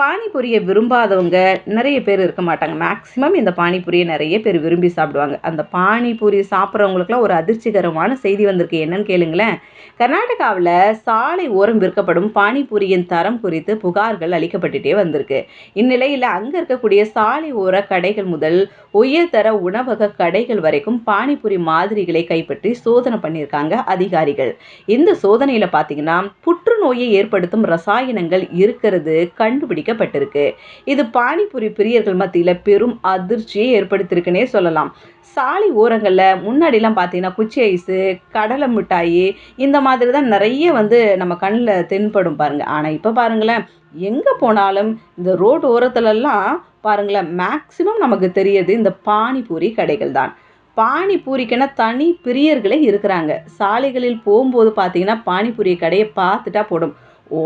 பானிபூரியை விரும்பாதவங்க நிறைய பேர் இருக்க மாட்டாங்க. மேக்ஸிமம் இந்த பானிபூரியை நிறைய பேர் விரும்பி சாப்பிடுவாங்க. அந்த பானிபூரி சாப்பிட்றவங்களுக்குலாம் ஒரு அதிர்ச்சிகரமான செய்தி வந்திருக்கு. என்னன்னு கேளுங்களேன். கர்நாடகாவில் சாலை ஓரம் விற்கப்படும் பானிபூரியின் தரம் குறித்து புகார்கள் அளிக்கப்பட்டுட்டே வந்திருக்கு. இந்நிலையில் அங்கே இருக்கக்கூடிய சாலை ஓர கடைகள் முதல் உயர்தர உணவக கடைகள் வரைக்கும் பானிபூரி மாதிரிகளை கைப்பற்றி சோதனை பண்ணியிருக்காங்க அதிகாரிகள். இந்த சோதனையில் பார்த்தீங்கன்னா புற்றுநோயை ஏற்படுத்தும் ரசாயனங்கள் இருக்கிறது கண்டுபிடிக்கப்பட்டிருக்கு. இது பானிபூரி பிரியர்கள் மத்தியில் பெரும் அதிர்ச்சியை ஏற்படுத்தியிருக்குன்னே சொல்லலாம். சாலை ஓரங்களில் முன்னாடிலாம் பார்த்தீங்கன்னா குச்சி ஐஸு கடலை மிட்டாயி இந்த மாதிரி தான் நிறைய வந்து நம்ம கண்ணில் தென்படும் பாருங்கள் ஆனால் இப்போ பாருங்களேன் எங்கே போனாலும் இந்த ரோடு ஓரத்துலலாம் பாருங்களேன் மேக்ஸிமம் நமக்கு தெரியுது இந்த பானிபூரி கடைகள் தான் பானிபூரிக்கென தனி பிரியர்களே இருக்கிறாங்க. சாலைகளில் போகும்போது பார்த்தீங்கன்னா பானிபூரி கடையை பார்த்துட்டா போடும்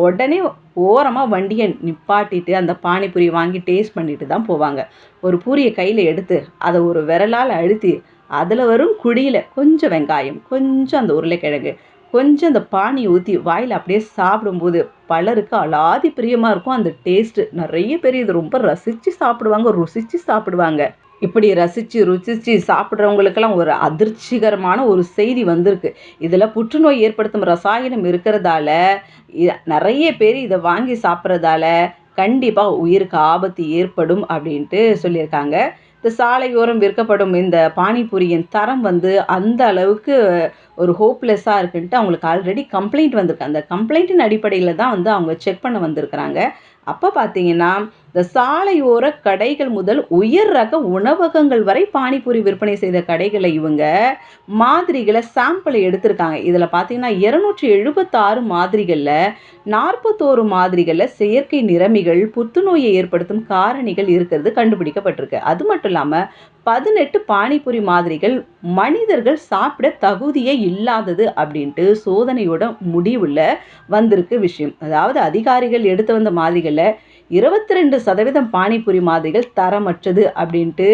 உடனே ஓரமாக வண்டியை நிப்பாட்டிட்டு அந்த பானிபூரி வாங்கி டேஸ்ட் பண்ணிட்டு தான் போவாங்க. ஒரு பூரியை கையில் எடுத்து அதை ஒரு விரலால் அழுத்தி அதில் வரும் குழியில் கொஞ்சம் வெங்காயம் கொஞ்சம் அந்த உருளைக்கிழங்கு கொஞ்சம் அந்த பானி ஊற்றி வாயில் அப்படியே சாப்பிடும்போது பலருக்கு அலாதி பிரியமாக இருக்கும். அந்த டேஸ்ட்டு நிறைய பேர் இது ரொம்ப ரசித்து சாப்பிடுவாங்க ருசித்து சாப்பிடுவாங்க. இப்படி ரசித்து ருசித்து சாப்பிட்றவங்களுக்கெல்லாம் ஒரு அதிர்ச்சிகரமான ஒரு செய்தி வந்திருக்கு. இதில் புற்றுநோய் ஏற்படுத்தும் ரசாயனம் இருக்கிறதால நிறைய பேர் இதை வாங்கி சாப்பிட்றதால கண்டிப்பாக உயிருக்கு ஆபத்து ஏற்படும் அப்படின்ட்டு சொல்லியிருக்காங்க. இந்த சாலையோரம் விற்கப்படும் இந்த பானிபூரியின் தரம் வந்து அந்த அளவுக்கு ஒரு ஹோப்லெஸ்ஸாக இருக்குன்ட்டு அவங்களுக்கு ஆல்ரெடி கம்ப்ளைண்ட் வந்திருக்கு. அந்த கம்ப்ளைண்ட்டின் அடிப்படையில் தான் வந்து அவங்க செக் பண்ண வந்திருக்கிறாங்க. அப்போ பார்த்தீங்கன்னா இந்த சாலையோர கடைகள் முதல் உயர் ரக உணவகங்கள் வரை பானிபூரி விற்பனை செய்த கடைகளை இவங்க மாதிரிகளை சாம்பிளை எடுத்திருக்காங்க. இதில் பார்த்தீங்கன்னா இருநூற்றி எழுபத்தாறு மாதிரிகளில் நாற்பத்தோரு மாதிரிகளில் செயற்கை நிறமிகள் புத்துநோயை ஏற்படுத்தும் காரணிகள் இருக்கிறது கண்டுபிடிக்கப்பட்டிருக்கு. அது மட்டும் இல்லாமல் பதினெட்டு பானிபூரி மாதிரிகள் மனிதர்கள் சாப்பிட தகுதியே இல்லாதது அப்படின்ட்டு சோதனையோட முடிவில் வந்திருக்கு விஷயம். அதாவது அதிகாரிகள் எடுத்து வந்த மாதிரிகள் மாதிரிகளில் இருபத்தி ரெண்டு சதவீதம் பானிபூரி மாதிரிகள் தரமற்றது அப்படின்ட்டு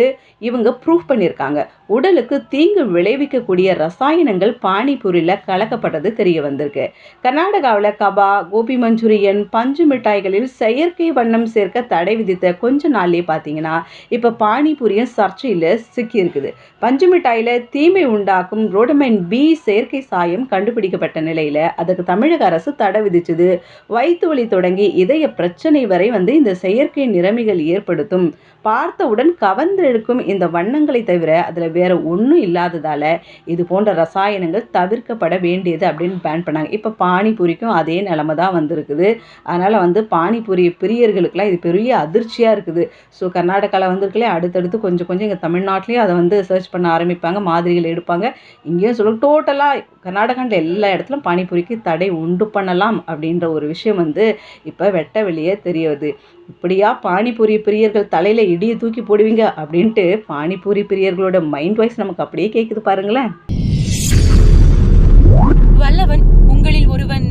இவங்க ப்ரூஃப் பண்ணியிருக்காங்க. உடலுக்கு தீங்கு விளைவிக்கக்கூடிய ரசாயனங்கள் பானிபூரியில் கலக்கப்பட்டது தெரிய வந்திருக்கு. கர்நாடகாவில் கபா கோபி மஞ்சூரியன் பஞ்சு மிட்டாய்களில் செயற்கை வண்ணம் சேர்க்க தடை விதித்த கொஞ்ச நாள்லேயே பார்த்தீங்கன்னா இப்போ பானிபூரியும் சர்ச்சையில் சிக்கியிருக்குது. பஞ்சு மிட்டாயில் தீமை உண்டாக்கும் ரோடமைன் பி செயற்கை சாயம் கண்டுபிடிக்கப்பட்ட நிலையில் அதுக்கு தமிழக அரசு தடை விதிச்சது. வயிற்று வலி தொடங்கி இதய பிரச்சனை வரை வந்து வந்து இந்த செயற்கை நிறமிகள் ஏற்படுத்தும். பார்த்தவுடன் கவர்ந்தெழுக்கும் இந்த வண்ணங்களை தவிர அதில் வேறு ஒன்றும் இல்லாததால் இது போன்ற ரசாயனங்கள் தவிர்க்கப்பட வேண்டியது அப்படின்னு பேன் பண்ணாங்க. இப்போ பானிபூரிக்கும் அதே நிலமை தான் வந்திருக்குது. அதனால் வந்து பானிபூரி பிரியர்களுக்கெல்லாம் இது பெரிய அதிர்ச்சியாக இருக்குது. ஸோ கர்நாடகாவில் வந்திருக்கலே அடுத்தடுத்து கொஞ்சம் கொஞ்சம் இங்கே தமிழ்நாட்டிலையும் அதை வந்து சர்ச் பண்ண ஆரம்பிப்பாங்க மாதிரிகள் எடுப்பாங்க. இங்கேயும் சொல்ல டோட்டலாக கர்நாடகாண்டில் எல்லா இடத்துலையும் பானிபூரிக்கு தடை உண்டு பண்ணலாம் அப்படின்ற ஒரு விஷயம் வந்து இப்போ வெட்ட வெளியே தெரியுது இப்படியா பானிபூரி பிரியர்கள் தலையில் இடியை தூக்கி போடுவீங்க? அப்படின்ட்டு பானிபூரி பிரியர்களோட மைண்ட் வாய்ஸ் நமக்கு அப்படியே கேட்குது பாருங்களேன். வல்லவன் உங்களில் ஒருவன்